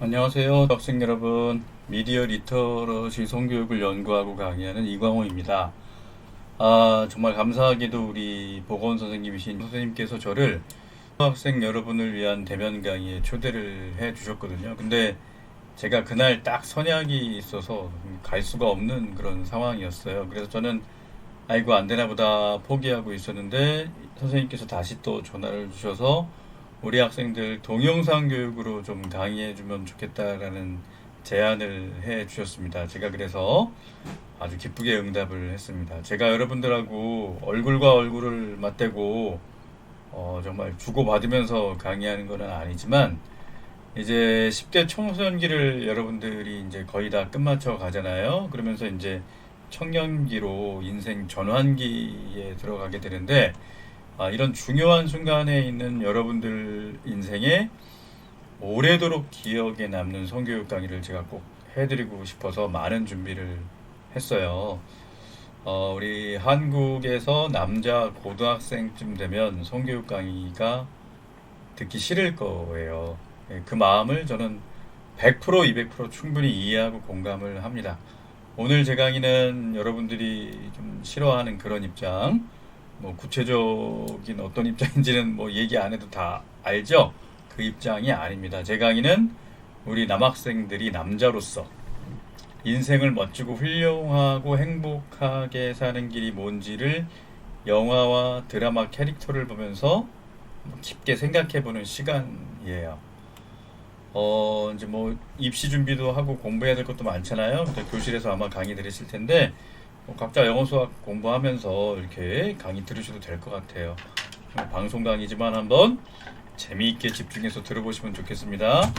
안녕하세요 학생 여러분. 미디어 리터러시 성교육을 연구하고 강의하는 이광호입니다. 아 정말 감사하게도 우리 보건 선생님이신 선생님께서 저를 학생 여러분을 위한 대면 강의에 초대를 해 주셨거든요. 근데 제가 그날 딱 선약이 있어서 갈 수가 없는 그런 상황이었어요. 그래서 저는 아이고 안 되나 보다 포기하고 있었는데 선생님께서 다시 또 전화를 주셔서 우리 학생들 동영상 교육으로 좀 강의해 주면 좋겠다라는 제안을 해 주셨습니다. 제가 그래서 아주 기쁘게 응답을 했습니다. 제가 여러분들하고 얼굴과 얼굴을 맞대고 어, 정말 주고받으면서 강의하는 건 아니지만 이제 10대 청소년기를 여러분들이 이제 거의 다 끝마쳐 가잖아요. 그러면서 이제 청년기로 인생 전환기에 들어가게 되는데 아, 이런 중요한 순간에 있는 여러분들 인생에 오래도록 기억에 남는 성교육 강의를 제가 꼭 해드리고 싶어서 많은 준비를 했어요. 어, 우리 한국에서 남자 고등학생쯤 되면 성교육 강의가 듣기 싫을 거예요. 예, 그 마음을 저는 100% 200% 충분히 이해하고 공감을 합니다. 오늘 제 강의는 여러분들이 좀 싫어하는 그런 입장, 뭐 구체적인 어떤 입장인지는 뭐 얘기 안 해도 다 알죠? 그 입장이 아닙니다. 제 강의는 우리 남학생들이 남자로서 인생을 멋지고 훌륭하고 행복하게 사는 길이 뭔지를 영화와 드라마 캐릭터를 보면서 깊게 생각해보는 시간이에요. 어, 이제 뭐 입시 준비도 하고 공부해야 될 것도 많잖아요. 교실에서 아마 강의 들으실 텐데 뭐 각자 영어 수학 공부하면서 이렇게 강의 들으셔도 될 것 같아요. 방송 강의지만 한번 재미있게 집중해서 들어보시면 좋겠습니다.